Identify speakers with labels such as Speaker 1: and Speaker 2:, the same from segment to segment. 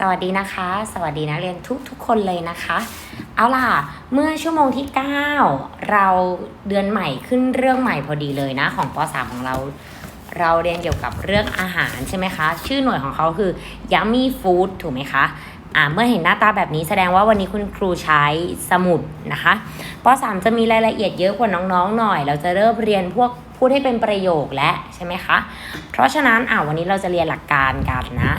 Speaker 1: สวัสดีนะคะ สวัสดีนักเรียนทุกทุกๆคนเลยนะคะ เอาล่ะ เมื่อชั่วโมงที่ 9 เราเดือนใหม่ขึ้นเรื่องใหม่พอดีเลยนะ ของป .3 ของเรา เราเรียนเกี่ยวกับเรื่องอาหารใช่ไหมคะ ชื่อหน่วยของเขาคือ Yummy Food ถูกไหมคะอ่าเมื่อเห็นหน้าตาแบบนี้แสดงว่าวันนี้คุณครูใช้สมุดนะคะป .3 จะมีรายละเอียดเยอะกว่าน้องๆหน่อย เราจะเริ่มเรียนพวกพูดให้เป็นประโยคและใช่ไหมคะ เพราะฉะนั้นอ่าวันนี้เราจะเรียนหลักการกันนะ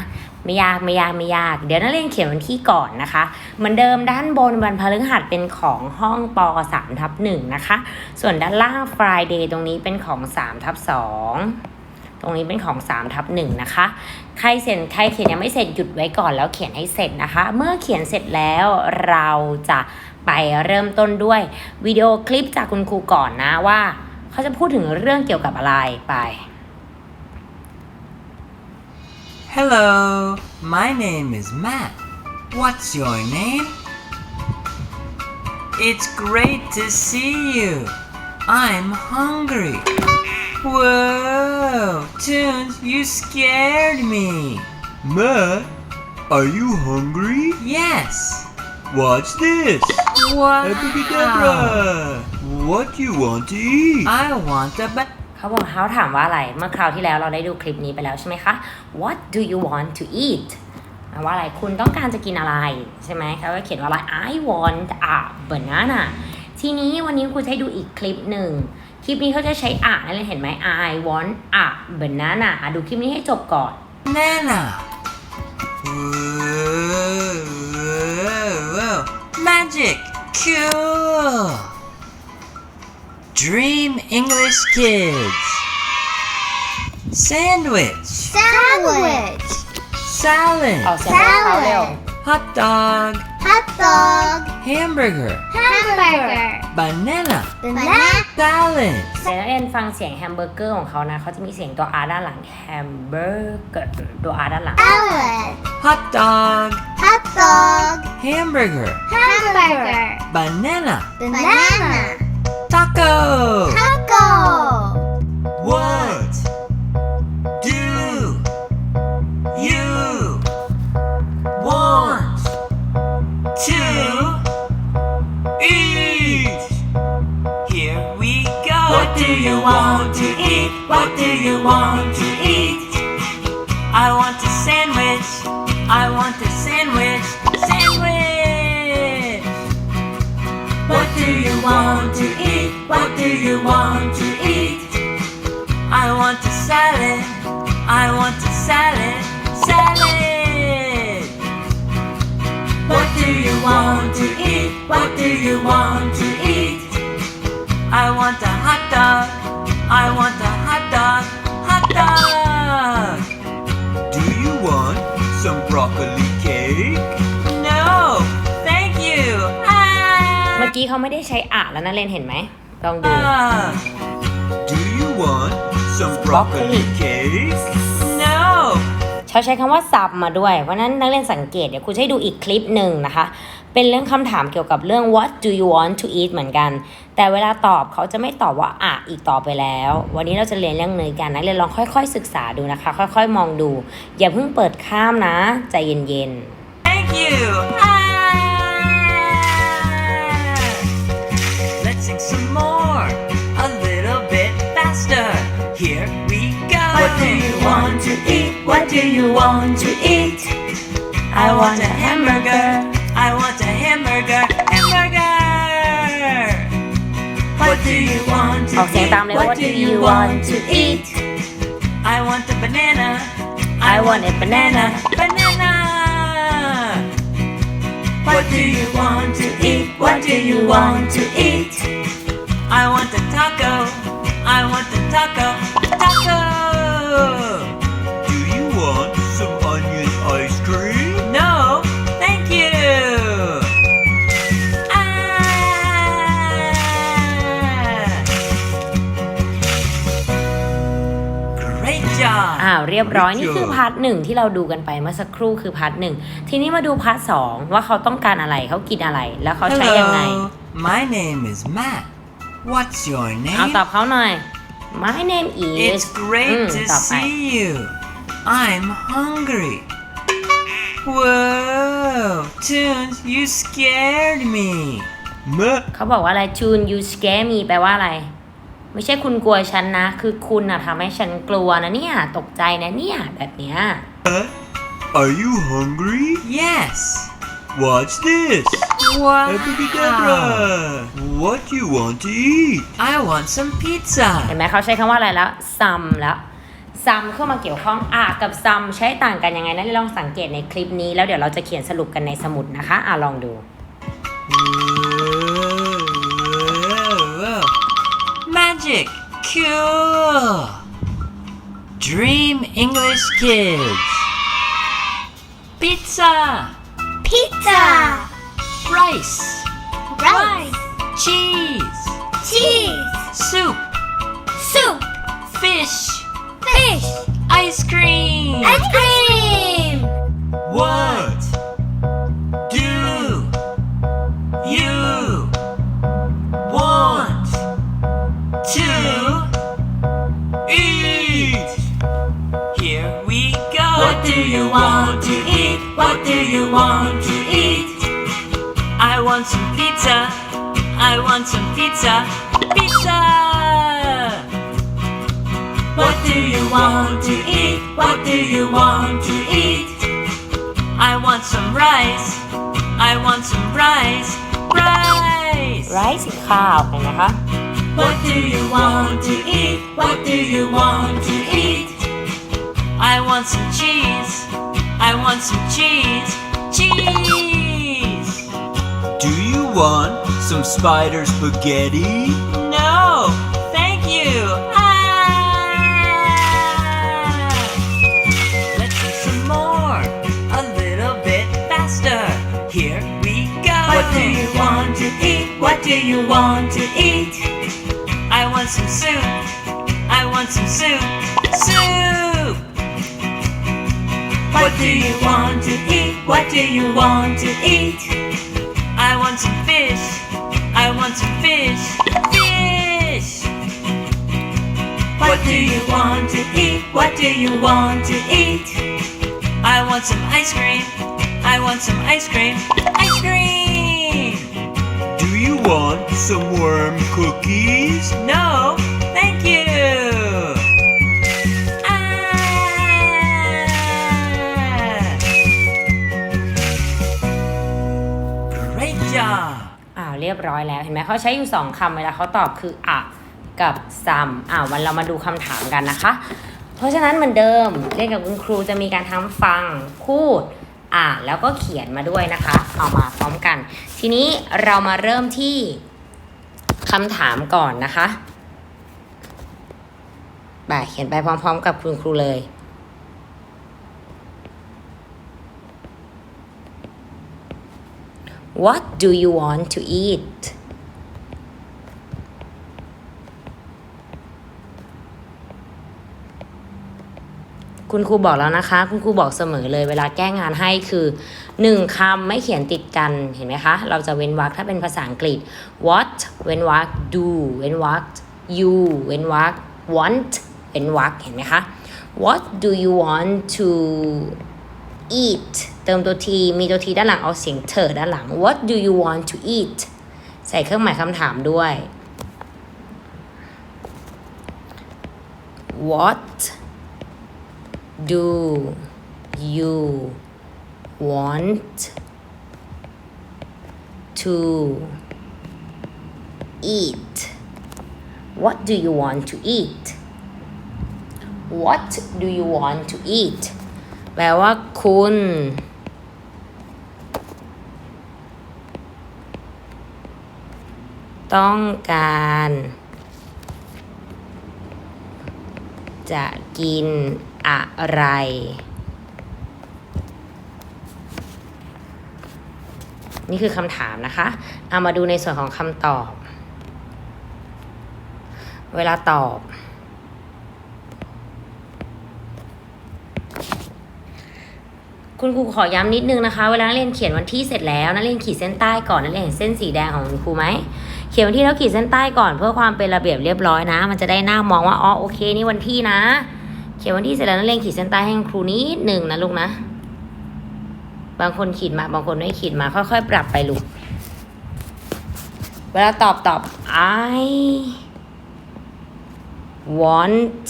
Speaker 1: ไม่ยากไม่ยากไม่ยาก เดี๋ยวนักเรียนเขียนวันที่ก่อนนะคะเหมือนเดิมด้านบนวันพฤหัสเป็นของห้องป3ทับ1นะคะ ส่วนด้านล่าง Friday ตรงนี้เป็นของ3ทับ2ตรงนี้เป็นของ3ทับ1นะคะ ใครเสร็จใครเขียนยังไม่เสร็จหยุดไว้ก่อนแล้วเขียนให้เสร็จนะคะ เมื่อเขียนเสร็จแล้วเราจะไปเริ่มต้นด้วยวิดีโอคลิปจากคุณครูก่อนนะว่า เขาจะพูดถึงเรื่องเกี่ยวกับอะไรไป
Speaker 2: Hello, my name is Matt. What's your name? It's great to see you. I'm hungry. Whoa, Toons, you scared me.
Speaker 3: Matt, are you hungry?
Speaker 2: Yes.
Speaker 3: Watch this!
Speaker 2: Wow.
Speaker 3: Abracadabra! What do you want to eat?
Speaker 2: I want a but
Speaker 1: เขาบอกเขาถามว่าอะไร เมื่อคราวที่แล้วเราได้ดูคลิปนี้ไปแล้วใช่ไหมคะ What do you want to eat ว่าอะไร คุณต้องการจะกินอะไร ใช่ไหมเขาก็เขียนว่าอะไร I want a banana ทีนี้วันนี้ครูจะให้ดูอีกคลิปหนึ่ง คลิปนี้เขาจะใช้อะนั่นเลยเห็นไหม I want a banana อะดูคลิปนี้ให้จบก่อน
Speaker 2: banana. Whoa, whoa, whoa. Magic! Cool! Dream English Kids. Sandwich.
Speaker 4: Sandwich.
Speaker 1: เอา
Speaker 2: Salad.
Speaker 1: เสียงให้เขาเร็ว
Speaker 2: Hot dog.
Speaker 4: Hot dog.
Speaker 2: Hamburger.
Speaker 4: Hamburger.
Speaker 2: Banana.
Speaker 4: Banana.
Speaker 2: Salad.
Speaker 1: เดี๋ยวนักเรียนฟังเสียงแฮมเบอร์เกอร์ของเขานะ เขาจะมีเสียงตัว R ด้านหลังแฮมเบอร์เกอร์ตัว R ด้านหลัง
Speaker 4: Salad.
Speaker 2: Hot dog.
Speaker 4: Hot dog.
Speaker 2: Hamburger.
Speaker 4: Hamburger.
Speaker 2: Banana.
Speaker 4: Banana.
Speaker 2: Taco.
Speaker 4: Taco.
Speaker 2: What do you want to eat? Here we go. What do you want to eat? What do you want to eat? I want a sandwich. I want a sandwich. Sandwich. What do you want you want to eat? I want a salad. I want a salad. Salad. What do you want to eat? What do you want to eat? I want a hot dog. I want a hot dog. Hot dog.
Speaker 3: Do you want some broccoli cake?
Speaker 2: No, thank you.
Speaker 1: เมื่
Speaker 2: Ah.
Speaker 1: อกี้เขาไม่ได้ใช้อะแล้วนะเรียนเห็นไหม ลองดู
Speaker 2: Ah.
Speaker 3: Do you want some
Speaker 1: Broccoli.
Speaker 3: broccoli cake?
Speaker 2: No.
Speaker 1: เขาใช้คำว่าซับมาด้วย เพราะฉะนั้นนักเรียนสังเกตเดี๋ยวครูจะให้ดูอีกคลิปหนึ่งนะคะ เป็นเรื่องคำถามเกี่ยวกับเรื่อง what do you want to eat เหมือนกัน แต่เวลาตอบเขาจะไม่ตอบว่าอะอีกต่อไปแล้ว วันนี้เราจะเรียนเรื่องเนยกันนักเรียนลองค่อยๆ ศึกษาดูนะคะ ค่อยๆ มองดู อย่าเพิ่งเปิดข้ามนะ ใจเย็น
Speaker 2: Thank you. Ah. Let's sing some more, more, a little bit faster. Here we go. What do you want to eat? What do you want to eat? I want a hamburger. I want a hamburger. Hamburger. What do you want to eat? What do you want to eat? I want a banana.
Speaker 1: I want a banana.
Speaker 2: Banana. What do you want to eat? What do you want to eat? I want a taco. I want a taco. Taco.
Speaker 3: Do you want some onion ice cream?
Speaker 2: No, thank you. Ah. Great
Speaker 1: ๆ
Speaker 2: job.
Speaker 1: อ้าวเรียบร้อยนี่คือพาร์ทหนึ่งที่เราดูกันไปเมื่อสักครู่คือพาร์ทหนึ่งทีนี้มาดูพาร์ทสองว่าเขาต้องการอะไรเขากินอะไรแล้วเขาใช้ยังไง
Speaker 2: my name is Matt. What's your
Speaker 1: เอา
Speaker 2: name?
Speaker 1: ตอบเขาหน่อย My name is
Speaker 2: It's great
Speaker 1: อืม
Speaker 2: to
Speaker 1: ต่อไป
Speaker 2: see you. I'm hungry. Whoa. Tunes, you scared me.
Speaker 3: Ma,
Speaker 1: เขาบอกว่าอะไร June you scare me แปลว่าอะไร ไม่ใช่คุณกลัวฉันนะ คือคุณอะทำให้ฉันกลัวนะเนี่ย ตกใจนะเนี่ย แบบเนี้ย
Speaker 3: are you hungry?
Speaker 2: Yes.
Speaker 3: What's this?
Speaker 2: Wow.
Speaker 3: Abracadabra. What you want to eat?
Speaker 2: I want some pizza.
Speaker 1: เห็นไหมเขาใช้คำว่าอะไรแล้ว some แล้ว some เข้ามาเกี่ยวข้องอะกับ some ใช้ต่างกันยังไงนะลองสังเกตในคลิปนี้ แล้วเดี๋ยวเราจะเขียนสรุปกันในสมุดนะคะอะลองดู
Speaker 2: Magic. Cool. Dream English Kids. Pizza.
Speaker 4: Pizza.
Speaker 2: Rice.
Speaker 4: Rice.
Speaker 2: Cheese.
Speaker 4: Cheese.
Speaker 1: ข้าวเห็นไหมคะ
Speaker 2: What do you want to eat? What do you want to eat? I want some cheese. I want some cheese. Cheese!
Speaker 3: Do you want some spider spaghetti?
Speaker 2: No! Thank you! Do you want to eat? What do you want to eat? I want some soup. I want some soup. Soup! What do you want to eat? What do you want to eat? I want some fish. I want some fish. Fish! What do you want to eat? What do you want to eat? I want some ice cream. I want some ice cream. Ice
Speaker 3: some worm cookies?
Speaker 2: No, thank you. Ah! Great job.
Speaker 1: อ้าวเรียบร้อยแล้วเห็นไหมเขาใช้อยู่สองคำเวลาเขาตอบคืออะกับ some อ่าวันเรามาดูคำถามกันนะคะ เพราะฉะนั้นเหมือนเดิมเรียนกับคุณครูจะมีการทั้งฟังพูดอ่านแล้วก็เขียนมาด้วยนะคะ เอามาพร้อมกัน ทีนี้เรามาเริ่มที่ คำถามก่อนนะคะบ่าเขียนไปพร้อม ๆ กับคุณครูเลย What do you want to eat? คุณครูบอกแล้วนะคะ คุณครูบอกเสมอเลย เวลาแก้งานให้คือหนึ่งคำไม่เขียนติดกันเห็นไหมคะ เราจะเว้นวรรคถ้าเป็นภาษาอังกฤษ what เว้นวรรค do เว้นวรรค you เว้นวรรค want เว้นวรรคเห็นไหมคะ what do you want to eat เติมตัวทีมีตัวทีด้านหลังเอาเสียงเถอด้านหลัง what do you want to eat ใส่เครื่องหมายคำถามด้วย what do you want to eat what do you want to eat what do you want to eat แปลว่าคุณ ต้องการ จะกิน อะไร นี่คือคำถามนะคะ เอามาดูในส่วนของคำตอบ เวลาตอบ คุณครูขอย้ำนิดนึงนะคะ เวลานักเรียนเขียนวันที่เสร็จแล้วนักเรียนขีดเส้นใต้ก่อนนักเรียนเห็นเส้นสีแดงของคุณครูไหมเขียนวันที่แล้วขีดเส้นใต้ก่อนเพื่อความเป็นระเบียบเรียบร้อยนะ มันจะได้หน้ามองว่าอ๋อโอเค นี่วันที่นะ ขียนวันที่เสร็จแล้วนักเรียนขีดเส้นใต้ให้ครูนิดหนึ่งนะลูกนะ บางคนขีดมาบางคนไม่ขีดมาค่อยๆ ปรับไปลูก เวลาตอบตอบ I want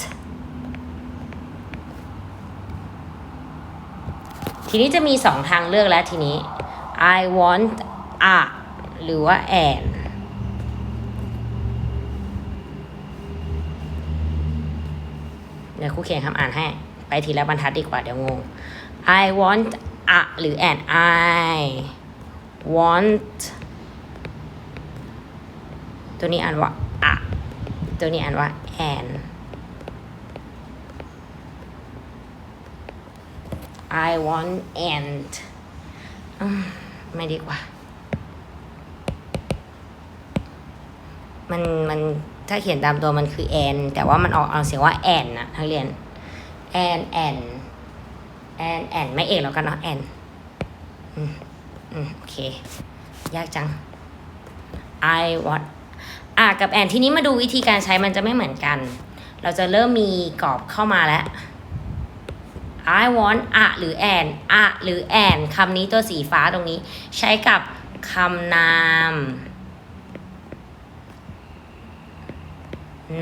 Speaker 1: ทีนี้จะมีสองทางเลือกแล้วทีนี้ I want a หรือว่า and เดี๋ยวครูเขียนคำอ่านให้ ไปทีละบรรทัดดีกว่าเดี๋ยวงง I want a หรือ an I want ตัวนี้อ่านว่า a ตัวนี้อ่านว่า an I want and ไม่ดีกว่า มันมัน ถ้าเขียนตามตัวมันคือ and แต่ว่ามันออกเอาเสียงว่า and นะนักเรียน and and and and ไม่เอกแล้วกันเนาะ and อืมอืมโอเค ยากจัง I want อะกับ and ทีนี้มาดูวิธีการใช้มันจะไม่เหมือนกัน เราจะเริ่มมีกรอบเข้ามาแล้ว I want อะหรือ and อะหรือ and คำนี้ตัวสีฟ้าตรงนี้ ใช้กับคำนาม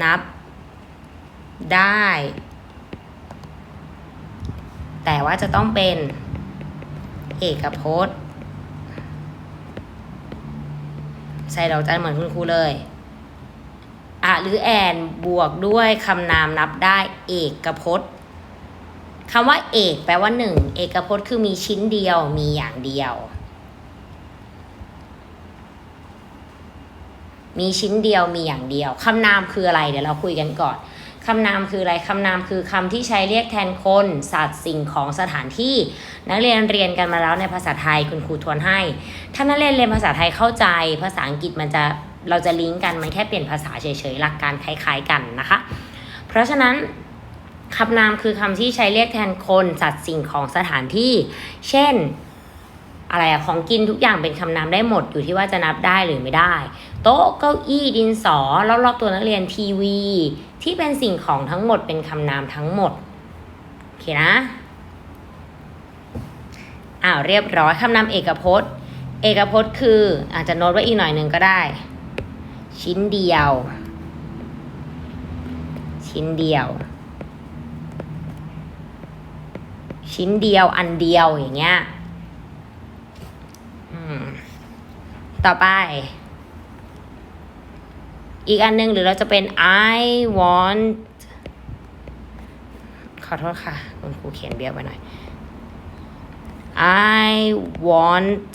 Speaker 1: นับ ได้ แต่ว่าจะต้องเป็น เอกพจน์ ใส่ดอกจันเหมือนคุณครูเลยอะหรือแอนบวกด้วยคำนามนับได้เอกพจน์คำว่าเอกแปลว่าหนึ่งเอกพจน์คือมีชิ้นเดียวมีอย่างเดียว มีชิ้นเดียวมีอย่างเดียวคำนามคืออะไร เดี๋ยวเราคุยกันก่อนคำนามคืออะไรคำนามคือคำที่ใช้เรียกแทนคน สัตว์สิ่งของสถานที่ นักเรียนเรียนกันมาแล้วในภาษาไทยคุณครูทวนให้ ถ้านักเรียนเรียนภาษาไทยเข้าใจ ภาษาอังกฤษมันจะเราจะลิงก์กันมันแค่เปลี่ยนภาษาเฉยๆหลักการคล้าย ๆกันนะคะ เพราะฉะนั้นคำนามคือคำที่ใช้เรียกแทนคนสัตว์สิ่งของสถานที่ เช่นอะไรอะของกินทุกอย่างเป็นคำนามได้หมดอยู่ที่ว่าจะนับได้หรือไม่ได้ โต๊ะเก้าอี้ดินสอรอบๆตัวนักเรียนทีวี ที่เป็นสิ่งของทั้งหมดเป็นคำนามทั้งหมด โอเคนะอ้าวเรียบร้อยคำนามเอกพจน์ เอกพจน์คืออาจจะโน้ตไว้อีกหน่อยหนึ่งก็ได้ ชิ้นเดียว ชิ้นเดียว ชิ้นเดียวอันเดียวอย่างเงี้ยต่อไป อีกอันหนึงหรือเราจะเป็น I want ขอโทษค่ะ คุณครูเขียนเบี้ยวไปหน่อย I want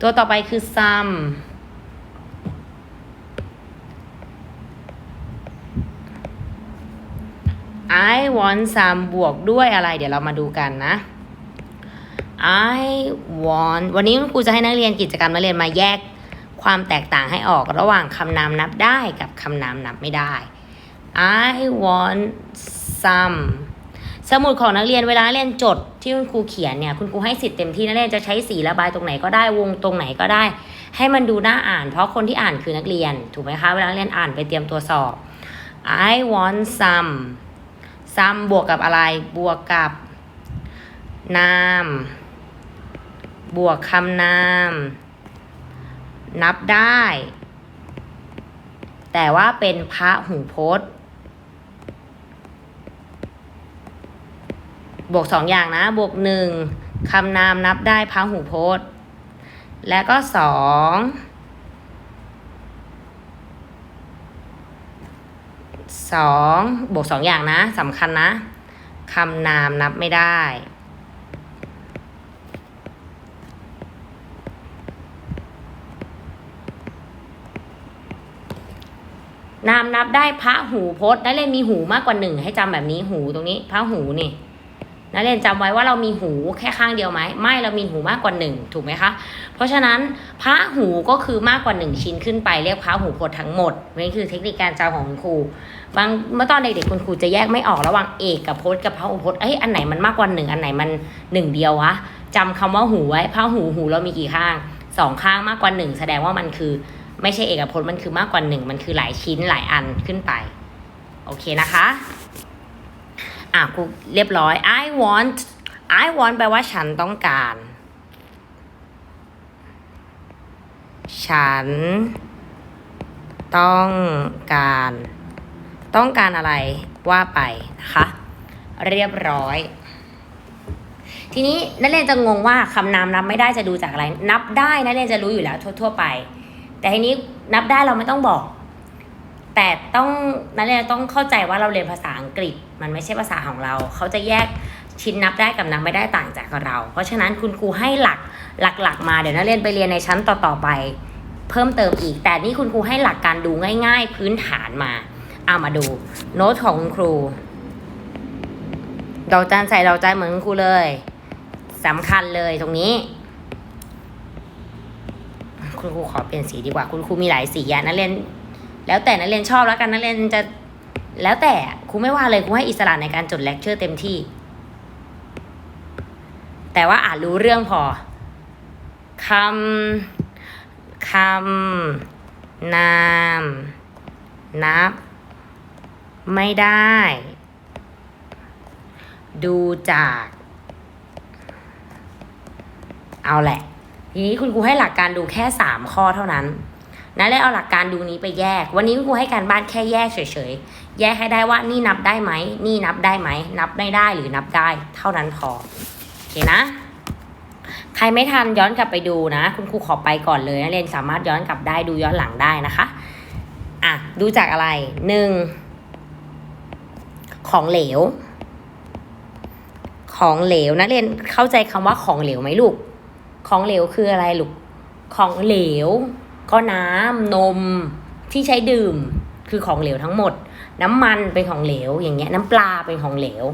Speaker 1: ตัวต่อไปคือ some I want some บวกด้วยอะไร เดี๋ยวเรามาดูกันนะ I want วันนี้คุณครูจะให้นักเรียนกิจกรรมนักเรียนมาแยก ความแตกต่างให้ออกระหว่างคำนามนับได้กับคำนามนับไม่ได้ I want some สมุดของนักเรียนเวลาเรียนจดที่คุณครูเขียนเนี่ยคุณครูให้สิทธิ์เต็มที่นักเรียนจะใช้สีระบายตรงไหนก็ได้วงตรงไหนก็ได้ ให้มันดูน่าอ่าน เพราะคนที่อ่านคือนักเรียน ถูกไหมคะเวลาเรียนอ่านไปเตรียมตัวสอบ I want some some บวกกับอะไรบวกกับ นาม บวกคำนาม นับได้ แต่ว่าเป็นพระหูพจน์ บวกสองอย่างนะ บวกหนึ่งคำนามนับได้พระหูพจน์ และก็สองสองบวกสองอย่างนะสำคัญนะคำนามนับไม่ได้ นามนับได้พระหูพจน์นักเรียนมีหูมากกว่าหนึ่งให้จำแบบนี้หูตรงนี้ พระหูนี่นักเรียนจำไว้ว่าเรามีหูแค่ข้างเดียวไหมไม่เรามีหูมากกว่าหนึ่งถูกไหมคะ เพราะฉะนั้นพระหูก็คือมากกว่าหนึ่งชิ้นขึ้นไปเรียกพระหูพจน์ทั้งหมดนี่คือเทคนิคการจำของคุณครูบางเมื่อตอนเด็กๆคุณครูจะแยกไม่ออกระหว่างเอกกับพจน์กับพระหูพจน์เอ้ยอันไหนมันมากกว่าหนึ่งอันไหนมันหนึ่งเดียววะจำคำว่าหูไว้พระหูหูเรามีกี่ข้างสองข้างมากกว่าหนึ่งแสดงว่ามันคือ ไม่ใช่เอกพจน์มันคือมากกว่าหนึ่งมันคือหลายชิ้นหลายอันขึ้นไป โอเคนะคะ อะครูเรียบร้อย I want I want แปลว่าฉันต้องการ ฉัน ต้องการ ต้องการอะไรว่าไปนะคะ เรียบร้อย ทีนี้นักเรียนจะงงว่าคำนามนับไม่ได้จะดูจากอะไร นับได้นักเรียนจะรู้อยู่แล้วทั่ว ๆ ไป แต่ทีนี้นับได้เราไม่ต้องบอก แต่ต้องนักเรียนต้องเข้าใจว่าเราเรียนภาษาอังกฤษ มันไม่ใช่ภาษาของเรา เขาจะแยกชิ้นนับได้กับนับไม่ได้ต่างจากเรา เพราะฉะนั้นคุณครูให้หลักหลักๆมาเดี๋ยวนักเรียนไปเรียนในชั้นต่อๆไป เพิ่มเติมอีก แต่นี่คุณครูให้หลักการดูง่าย ๆ พื้นฐานมาเอามาดูโน้ตของคุณครูดอกจันใส่ดอกจันเหมือนคุณครูเลยสำคัญเลยตรงนี้ คุณครูขอเปลี่ยนสีดีกว่า คุณครูมีหลายสีอะนักเรียน แล้วแต่นักเรียนชอบแล้วกันนักเรียนจะแล้วแต่ครูไม่ว่าเลยครูให้อิสระในการจดเลคเชอร์เต็มที่ แต่ว่าอ่านรู้เรื่องพอคำคำนาม นับ ไม่ได้ ดูจาก เอาแหละ ทีนี้คุณครูให้หลักการดูแค่สามข้อเท่านั้นนะแล้วเอาหลักการดูนี้ไปแยก วันนี้คุณครูให้การบ้านแค่แยกเฉยๆ แยกให้ได้ว่านี่นับได้ไหม นี่นับได้ไหม นับไม่ได้หรือนับได้ เท่านั้นพอ โอเคนะ ใครไม่ทันย้อนกลับไปดูนะ คุณครูขอไปก่อนเลยนักเรียนสามารถย้อนกลับได้ดูย้อนหลังได้นะคะ อะ ดูจากอะไรหนึ่งของเหลว ของเหลวนักเรียนเข้าใจคำว่าของเหลวไหมลูก ของเหลวคืออะไรลูก ของเหลว ก็น้ำนมที่ใช้ดื่มคือของเหลวทั้งหมด น้ำมันเป็นของเหลว อย่างเงี้ยน้ำปลาเป็นของเหลว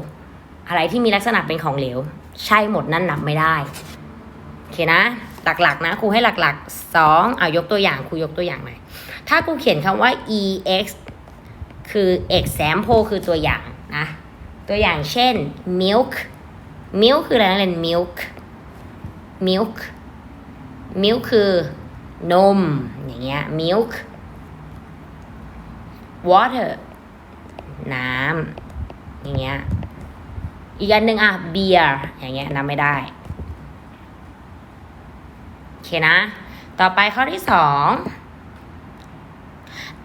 Speaker 1: อะไรที่มีลักษณะเป็นของเหลว ใช่หมดนั่นนับไม่ได้โอเคนะ หลักๆนะครูให้หลักๆสองเอายกตัวอย่างครูยกตัวอย่างหน่อยถ้าครูเขียนคำว่า ex คือ example คือตัวอย่างนะ ตัวอย่างเช่น milk milk คืออะไรนะเรียน milk milk milk คือนม อย่างเงี้ย milk water น้ำอย่างเงี้ย อีกอันหนึ่งอะ beer อย่างเงี้ยนับไม่ได้ โอเคนะ ต่อไปข้อที่สอง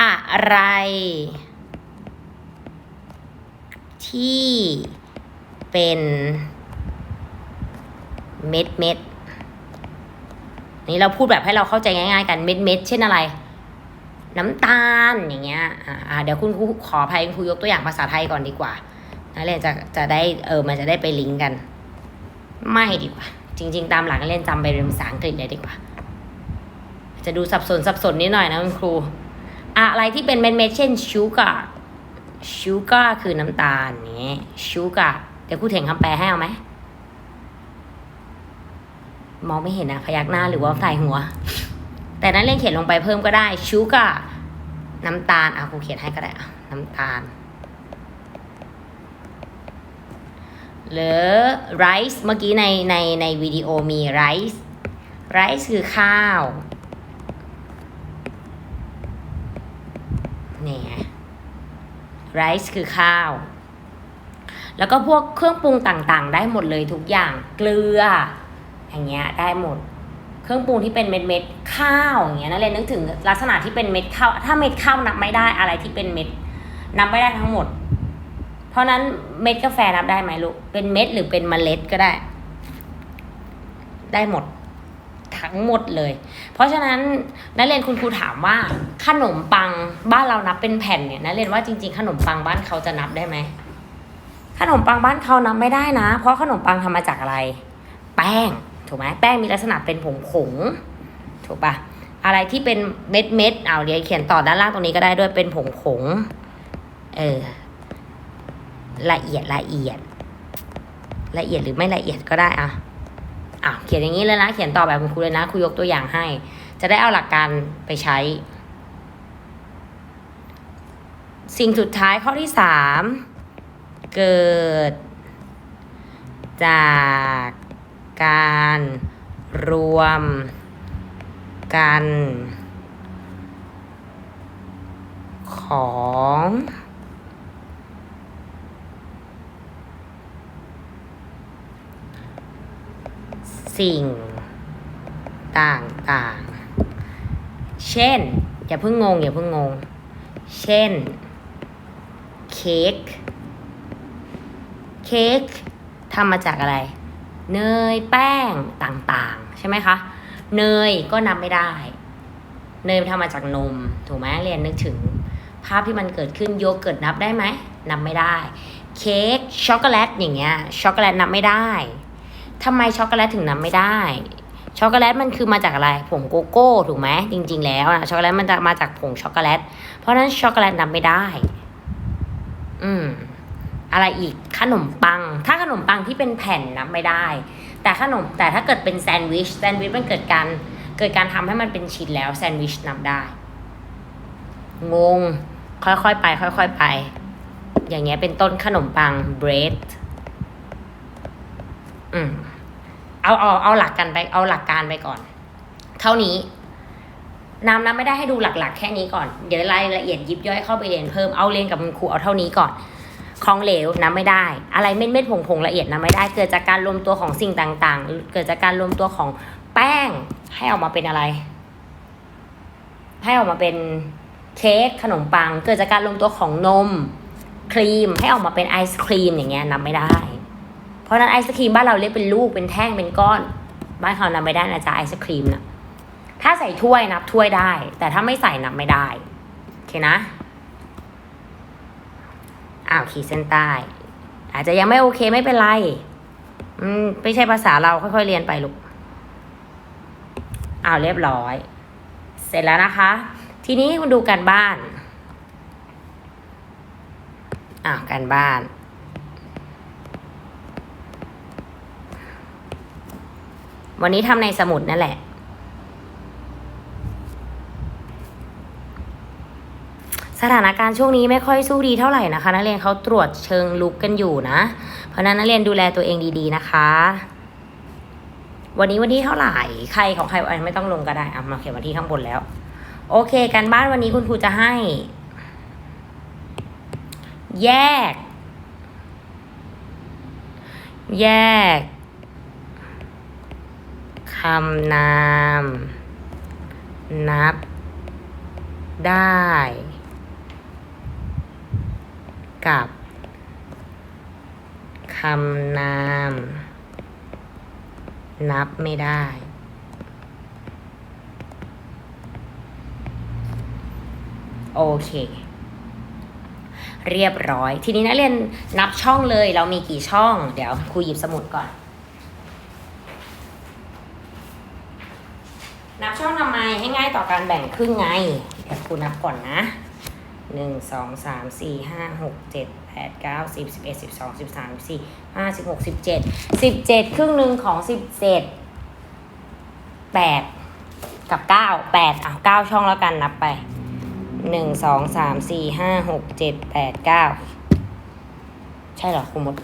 Speaker 1: อะไร ที่เป็นเม็ดเม็ด นี่เราพูดแบบให้เราเข้าใจง่าย ๆ กันเม็ดเม็ดเช่นอะไร น้ำตาลอย่างเงี้ยอ่าเดี๋ยวคุณครูขออภัยคุณครูยกตัวอย่างภาษาไทยก่อนดีกว่านักเรียนจะจะได้เออมันจะได้ไปลิงก์กัน ไม่ดีกว่า จริง ๆ ตามหลักนักเรียนจำไปเรียนภาษาอังกฤษเลยดีกว่า จะดูสับสนสับสนนิดหน่อยนะคุณครู อะไรที่เป็นเม็ดเม็ดๆเช่นชูการ์ชูการ์คือน้ำตาลนี้ชูการ์เดี๋ยวครูเถงคำแปลให้เอาไหม มองไม่เห็นนะพยักหน้าหรือว่าใส่หัว แต่นั้นเรียนเขียนลงไปเพิ่มก็ได้ชูกาน้ำตาลอะครูเขียนให้ก็ได้อะน้ำตาลหรือ rice เมื่อกี้ในในในวิดีโอมี rice rice คือข้าวนี่ไง rice คือข้าว แล้วก็พวกเครื่องปรุงต่างๆ ได้หมดเลยทุกอย่างเกลือ อย่างเงี้ยได้หมด เครื่องปรุงที่เป็นเม็ดเม็ดข้าวอย่างเงี้ยนักเรียนนึกถึงลักษณะที่เป็นเม็ดข้าว ถ้าเม็ดข้าวนับไม่ได้อะไรที่เป็นเม็ดนับไม่ได้ทั้งหมด เพราะนั้นเม็ดกาแฟนับได้ไหมลูกเป็นเม็ดหรือเป็นเมล็ดก็ได้ ได้หมดทั้งหมดเลย เพราะฉะนั้นนักเรียนคุณครูถามว่าขนมปังบ้านเรานับเป็นแผ่นเนี่ยนักเรียนว่าจริง ๆ ขนมปังบ้านเขาจะนับได้ไหมขนมปังบ้านเขานับไม่ได้นะ เพราะขนมปังทำมาจากอะไร แป้ง ถูกไหมแป้งมีลักษณะเป็นผงผงถูกปะอะไรที่เป็นเม็ดเม็ดเอาเดี๋ยวเขียนต่อด้านล่างตรงนี้ก็ได้ด้วยเป็นผงผงเออละเอียดละเอียด ละเอียดหรือไม่ละเอียดก็ได้อะอะเขียนอย่างนี้เลยนะ เขียนต่อแบบคุณครูเลยนะครูยกตัวอย่างให้ จะได้เอาหลักการไปใช้ สิ่งสุดท้ายข้อที่สามเกิดจาก การรวมกัน ของ สิ่ง ต่างๆ เช่น อย่าเพิ่งงง อย่าเพิ่งงง เช่น เค้ก เค้กทำมาจากอะไร เนยแป้งต่างๆ ใช่ไหมคะ เนยก็นับไม่ได้ เนยมันทำมาจากนม ถูกไหมเรียนนึกถึง ภาพที่มันเกิดขึ้นโยเกิร์ตนับได้ไหมนับไม่ได้ เค้กช็อกโกแลตอย่างเงี้ยช็อกโกแลตนับไม่ได้ทำไมช็อกโกแลตถึงนับไม่ได้ช็อกโกแลตมันคือมาจากอะไรผงโกโก้ถูกไหมจริง ๆ แล้วนะช็อกโกแลตมันจะมาจากผงช็อกโกแลต เพราะฉะนั้นช็อกโกแลตนับไม่ได้ อืม อะไรอีกขนมปัง ถ้าขนมปังที่เป็นแผ่นนับไม่ได้ แต่ขนมแต่ถ้าเกิดเป็นแซนด์วิชแซนด์วิชมันเกิดการเกิดการทำให้มันเป็นชิ้นแล้วแซนด์วิชนับได้ งง ค่อยๆไป ค่อยๆไป อย่างเงี้ยเป็นต้นขนมปัง bread อืมเอาเอาเอาหลักกันไปเอาหลักการไปก่อน เท่านี้น้ำน้ำไม่ได้ให้ดูหลักๆ แค่นี้ก่อน เดี๋ยวรายละเอียดยิบย่อยเข้าไปเรียนเพิ่มเอาเรียนกับคุณครูเอาเท่านี้ก่อน ของเหลวน้ำไม่ได้ อะไรเม็ดเม็ดผงผงละเอียดน้ำไม่ได้ เกิดจากการรวมตัวของสิ่งต่างๆ เกิดจากการรวมตัวของแป้งให้ออกมาเป็นอะไร ให้ออกมาเป็นเค้กขนมปัง เกิดจากการรวมตัวของนมครีมให้ออกมาเป็นไอศครีมอย่างเงี้ยนับไม่ได้ เพราะนั้นไอศครีมบ้านเราเรียกเป็นลูกเป็นแท่งเป็นก้อน บ้านเขานับไม่ได้นะจ๊ะไอศครีมนะถ้าใส่ถ้วยนับถ้วยได้ แต่ถ้าไม่ใส่นับไม่ได้โอเคนะ อ้าวขีดเส้นใต้ อาจจะยังไม่โอเคไม่เป็นไรอืมไม่ใช่ภาษาเราค่อยๆเรียนไปลูกอ้าวเรียบร้อย เสร็จแล้วนะคะ ทีนี้คุณดูการบ้านอ่าวการบ้านวันนี้ทำในสมุดนั่นแหละ สถานการณ์ช่วงนี้ไม่ค่อยสู้ดีเท่าไหร่นะคะ นักเรียนเขาตรวจเชิงลุกกันอยู่นะ เพราะนั้นนักเรียนดูแลตัวเองดีๆนะคะ วันนี้วันที่เท่าไหร่ ใครของใครไม่ต้องลงก็ได้อะมาเขียนวันที่ข้างบนแล้ว โอเค การบ้านวันนี้คุณครูจะให้ แยก แยกคำนาม นับได้ กับคำนาม นับไม่ได้ โอเค เรียบร้อย ทีนี้นักเรียนนับช่องเลย เรามีกี่ช่อง เดี๋ยวครูหยิบสมุดก่อน นับช่องทำไมให้ง่ายต่อการแบ่งครึ่งไง เดี๋ยวครูนับก่อนนะ หนึ่งสองสามสี่ห้าหกเจ็ดแปดเก้าสิบสิบเอ็ดสิบสองสิบสามสิบสี่ห้าสิบหกสิบเจ็ดสิบเจ็ดครึ่งหนึ่งของสิบเจ็ดแปดกับเก้าแปดเอะเก้าช่องแล้วกันนับไปหนึ่งสองสามสี่ห้าหกเจ็ดแปดเก้าใช่เหรอครูมด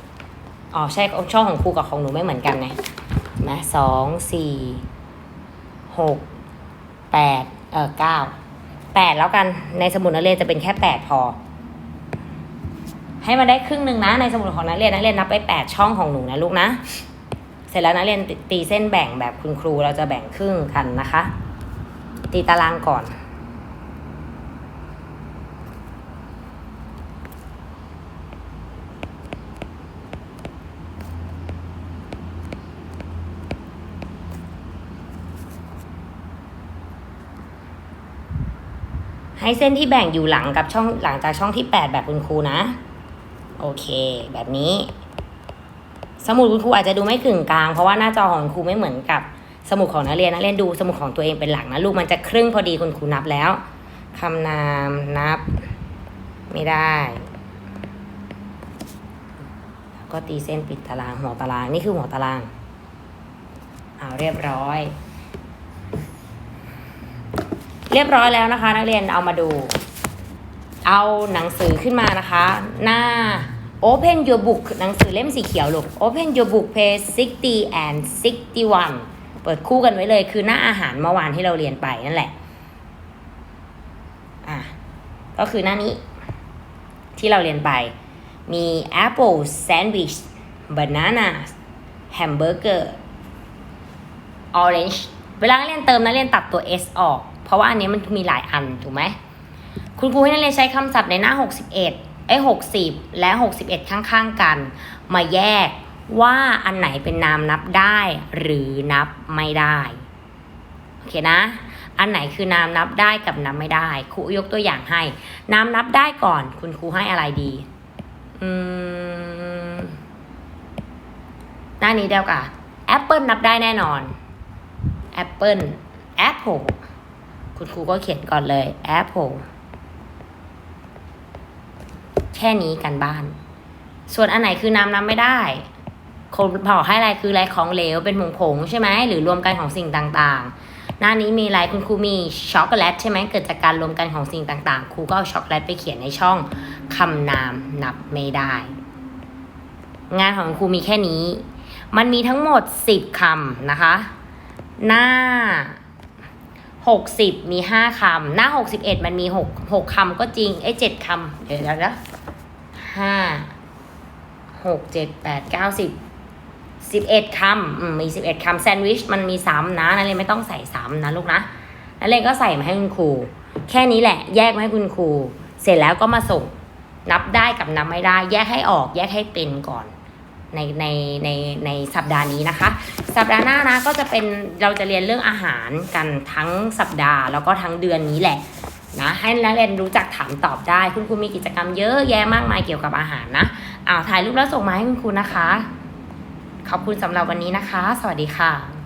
Speaker 1: อ๋อใช่ช่องของครูกับของหนูไม่เหมือนกันไงนะสองสี่หกแปดเออเก้า แปดแล้วกันในสมุดนักเรียนจะเป็นแค่แปดพอ ให้มันได้ครึ่งหนึ่งนะ ในสมุดของนักเรียนนักเรียนนับไปแปดช่องของหนูนะลูกนะ เสร็จแล้วนักเรียนตีเส้นแบ่งแบบคุณครูเราจะแบ่งครึ่งกันนะคะ ตีตารางก่อน ให้เส้นที่แบ่งอยู่หลังกับช่องหลังจากช่องที่ 8 แบบคุณครูนะ โอเค แบบนี้ สมุดคุณครูอาจจะดูไม่กึ่งกลาง เพราะว่าหน้าจอของคุณครูไม่เหมือนกับสมุดของนักเรียนนักเรียนดูสมุดของตัวเองเป็นหลักนะลูกมันจะครึ่งพอดีคุณครูนับแล้วคำนามนับ ไม่ได้แล้วก็ตีเส้นปิดตารางหัวตารางนี่คือหัวตาราง เอาเรียบร้อย เรียบร้อยแล้วนะคะ นักเรียนเอามาดู เอาหนังสือขึ้นมานะคะ หน้า Open your book หนังสือเล่มสีเขียวลูก Open your book page 60 and 61 เปิดคู่กันไว้เลยคือหน้าอาหารเมื่อวานที่เราเรียนไปนั่นแหละ อะ ก็คือหน้านี้ ที่เราเรียนไป มี apple sandwich banana hamburger orange เวลาเรียนเติมนักเรียนตัดตัว s ออก ราะว่าอันนี้มันมีหลายอันถูกไหมคุณครูให้นักเรียนใช้คำศัพท์ในหน้า 61ไอ้60 และ 61 ข้างๆกัน มาแยกว่าอันไหนเป็นนามนับได้ หรือนับไม่ได้โอเคนะ อันไหนคือนามนับได้กับนับไม่ได้ครูยกตัวอย่างให้ นามนับได้ก่อน คุณครูให้อะไรดีอืมหน้านี้เดียวกับแอปเปิลนับได้แน่นอนแอปเปิลแอปเปิล คุณครูก็เขียนก่อนเลยแอปเปิลแค่นี้กันบ้าน ส่วนอันไหนคือนามนับไม่ได้คนบอกให้อะไรคืออะไรของเหลวเป็นผงผงใช่ไหมหรือรวมกันของสิ่งต่างๆ หน้านี้มีอะไรคุณครูมีช็อกโกแลตใช่ไหมเกิดจากการรวมกันของสิ่งต่างๆ ครูก็เอาช็อกโกแลตไปเขียนในช่องคำนามนับไม่ได้ งานของครูมีแค่นี้ มันมีทั้งหมด 10คำนะคะ หน้า 60 มี 5คำหน้า 61 มันมี 6 6คำก็จริงเอ้7คำเดี๋ยวแล้วนะ5 6 7 8 9 10 11คำอืมมี11คำแซนด์วิชมันมีซ้ำนะนักเรียนไม่ต้องใส่ซ้ำนะลูกนะนักเรียนก็ใส่มาให้คุณครู แค่นี้แหละ แยกมาให้คุณครู เสร็จแล้วก็มาส่ง นับได้กับนับไม่ได้ แยกให้ออก แยกให้เป็นก่อน ในในในในสัปดาห์นี้นะคะ สัปดาห์หน้านะก็จะเป็นเราจะเรียนเรื่องอาหารกันทั้งสัปดาห์ แล้วก็ทั้งเดือนนี้แหละนะให้นักเรียนรู้จักถามตอบได้ คุณครูมีกิจกรรมเยอะแยะมากมายเกี่ยวกับอาหารนะอ่าวถ่ายรูปแล้วส่งมาให้คุณครูนะคะ ขอบคุณสำหรับวันนี้นะคะ สวัสดีค่ะ